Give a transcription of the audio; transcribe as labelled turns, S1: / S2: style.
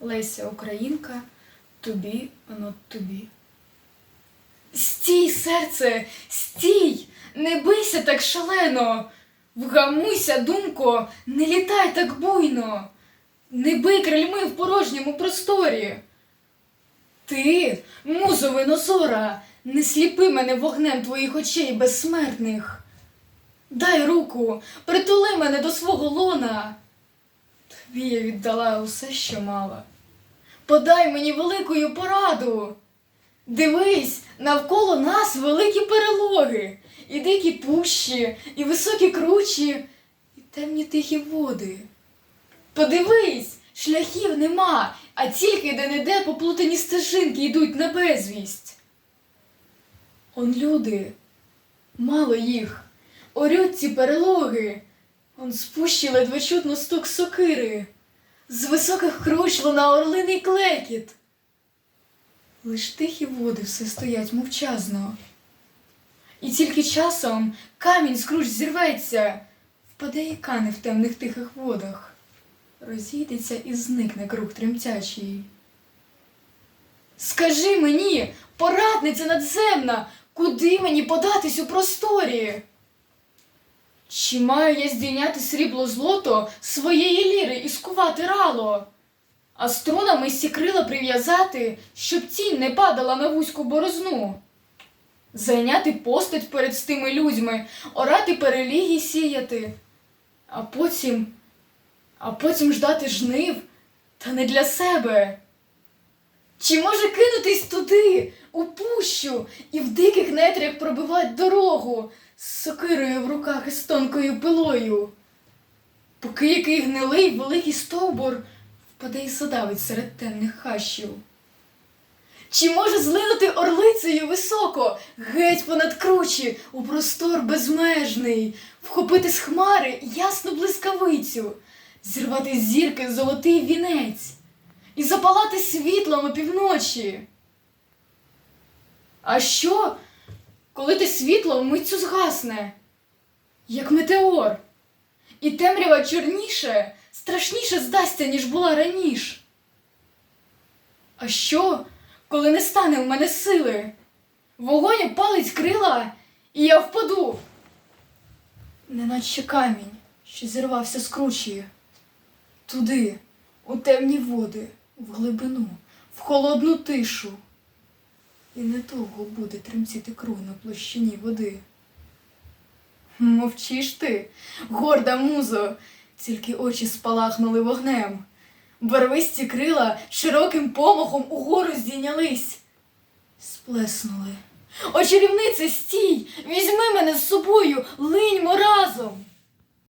S1: Леся Українка, тобі, оно тобі. Стій, серце, стій! Не бийся так шалено! Вгамуйся, думко, не літай так буйно! Не бий крильми в порожньому просторі! Ти, музо винозора, не сліпи мене вогнем твоїх очей безсмертних. Дай руку, притули мене до свого лона. Тобі я віддала усе, що мала. Подай мені великою пораду. Дивись, навколо нас великі перелоги, і дикі пущі, і високі кручі, і темні тихі води. Подивись, шляхів нема, а тільки де-не-де поплутані стежинки йдуть на безвість. Он люди, мало їх, орють ці перелоги, он спущі ледве чутно стук сокири, з високих круч луна орлиний клекіт. Лиш тихі води все стоять мовчазно. І тільки часом камінь з круч зірветься, впаде і кане в темних тихих водах, розійдеться і зникне круг тремтячий. Скажи мені, порадниця надземна, куди мені податись у просторі? Чи маю я здійняти срібло злото своєї ліри і скувати рало? а струнами сі крила прив'язати, щоб тінь не падала на вузьку борозну. Зайняти постать перед тими людьми, орати переліги сіяти, а потім, а потім ждати жнив, та не для себе. Чи може кинутись туди, у пущу, і в диких нетрях пробивать дорогу з сокирою в руках і з тонкою пилою? Поки який гнилий великий стовбур впаде і задавить серед темних хащів. Чи може злинути орлицею високо, геть понад кручі, у простор безмежний, вхопити з хмари ясну блискавицю, зірвати зірки золотий вінець і запалати світлом опівночі? А що, коли те світло митцю згасне, як метеор, і темрява чорніше, страшніше здасться, ніж була раніше. А що, коли не стане в мене сили? Вогонь палить крила, і я впаду. Неначе камінь, що зірвався з кручі. Туди, у темні води, в глибину, в холодну тишу. І недовго буде тремтіти кров на площині води. Мовчиш ти, горда музо, тільки очі спалахнули вогнем. Барвисті крила широким помахом угору здійнялись. Сплеснули. О, стій! Візьми мене з собою, линь